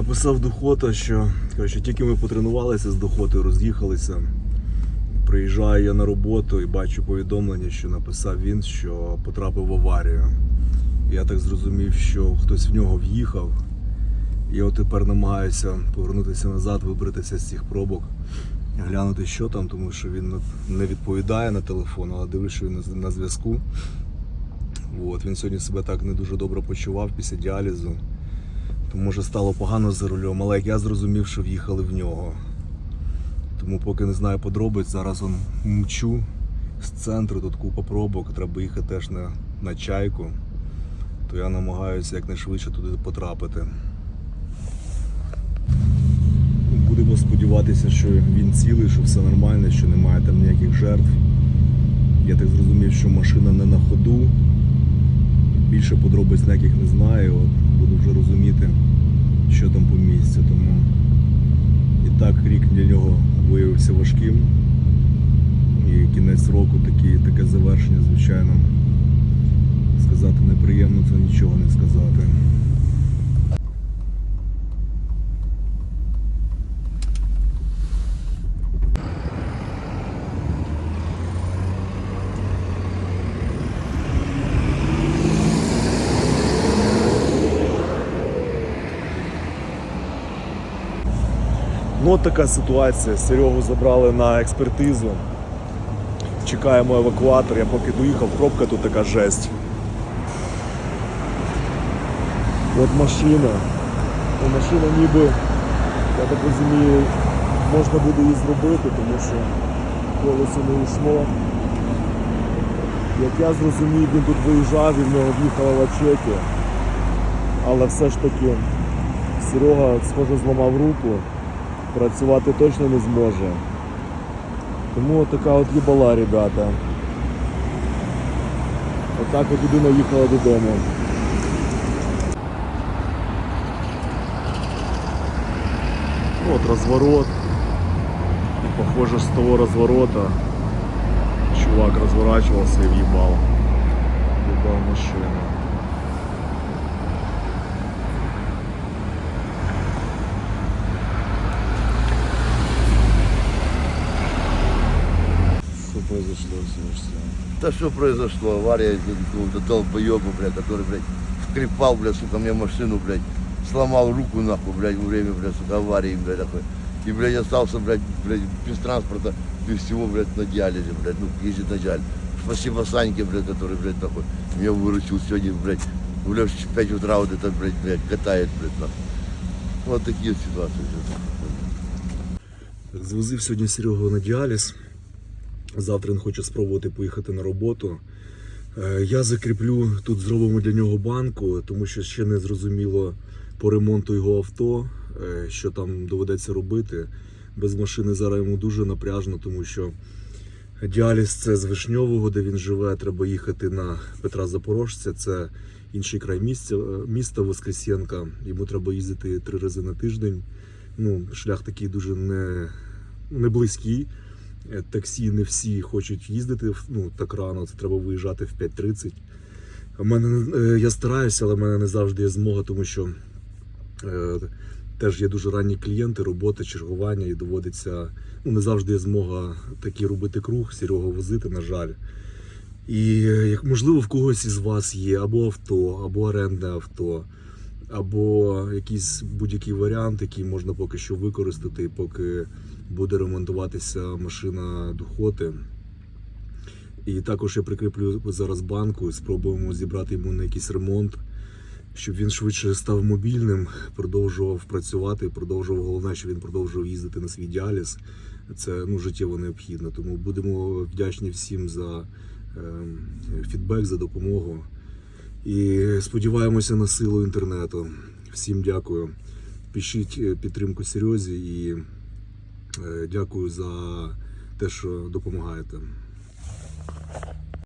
Написав Духота, що коротше, тільки ми потренувалися з Духотою, роз'їхалися. Приїжджаю я на роботу і бачу повідомлення, що написав він, що потрапив в аварію. Я так зрозумів, що хтось в нього в'їхав. І от тепер намагаюся повернутися назад, вибратися з цих пробок, глянути, що там, тому що він не відповідає на телефон, але дивлюсь, що він на- зв'язку. Він сьогодні себе так не дуже добре почував після діалізу. Тому може стало погано за рулем, але як я зрозумів, що в'їхали в нього. Тому поки не знаю подробиць, зараз он мчу з центру, тут купа пробок, треба їхати теж на, на чайку. То я намагаюся якнайшвидше туди потрапити. Будемо сподіватися, що він цілий, що все нормально, що немає там ніяких жертв. Я так зрозумів, що машина не на ходу. Більше подробиць ніяких не знаю. От буду вже розуміти, що там по місцю. Тому і так рік для нього виявився важким. І кінець року такі, таке завершення, звичайно. Сказати неприємно, це нічого не сказати. От така ситуація. Серегу забрали на експертизу. Чекаємо евакуатор. Я поки доїхав, пробка тут така жесть. От машина. Ну, машина ніби, я так розумію, можна буде її зробити, тому що колесо не йшло. Як я зрозумів, він тут виїжджав і в нього в'їхала лачеті. Але все ж таки Серега, схоже, зламав руку працювати точно не зможе. Тому от така от їбала, ребята. Отак от людина їхала додому. От розворот. І похоже з того розворота чувак розворачувався і в'їбав. В'їбав машину. Що произошло все? Да что произошло? Авария какого-то долбоеба, блядь, который, блядь, скрипал, блядь, сука, мне машину, блядь, сломал руку, нахуй, блядь, во время, блядь, сука, аварии, блядь, такой. И, блядь, остался, блядь, блядь, без транспорта, без всего, блядь, на диализе, блядь, ну, ездит на диализ. Спасибо Саньке, блядь, который, блядь, такой, меня выручил сегодня, блядь, блядь, в 5 утра вот это, блядь, блядь, катает, блядь, нахуй. Вот такие ситуации. Так, Звозив сьогодні Серегу на діаліз. Завтра він хоче спробувати поїхати на роботу. Е, Я закріплю тут зробимо для нього банку, тому що ще не зрозуміло по ремонту його авто, е, що там доведеться робити. Без машини зараз йому дуже напряжно, тому що діаліз це з Вишньового, де він живе. Треба їхати на Петра Запорожця. Це інший край місця, е, міста Воскресенка. Йому треба їздити три рази на тиждень. Ну, шлях такий дуже не, не близький. Е, Таксі не всі хочуть їздити ну, так рано, це треба виїжджати в 5.30. У мене, е, я стараюся, але в мене не завжди є змога, тому що е, теж є дуже ранні клієнти, роботи, чергування, і доводиться, ну не завжди є змога такий робити круг, Серегу возити, на жаль. І як можливо в когось із вас є або авто, або орендне авто, або якийсь будь-який варіант, який можна поки що використати, поки буде ремонтуватися машина духоти. І також я прикріплю зараз банку, спробуємо зібрати йому на якийсь ремонт, щоб він швидше став мобільним, продовжував працювати, продовжував головне, щоб він продовжував їздити на свій діаліз. Це ну, життєво необхідно. Тому будемо вдячні всім за е, фідбек, за допомогу. І сподіваємося на силу інтернету. Всім дякую. Пишіть е, підтримку Серйозі і дякую за те, що допомагаєте.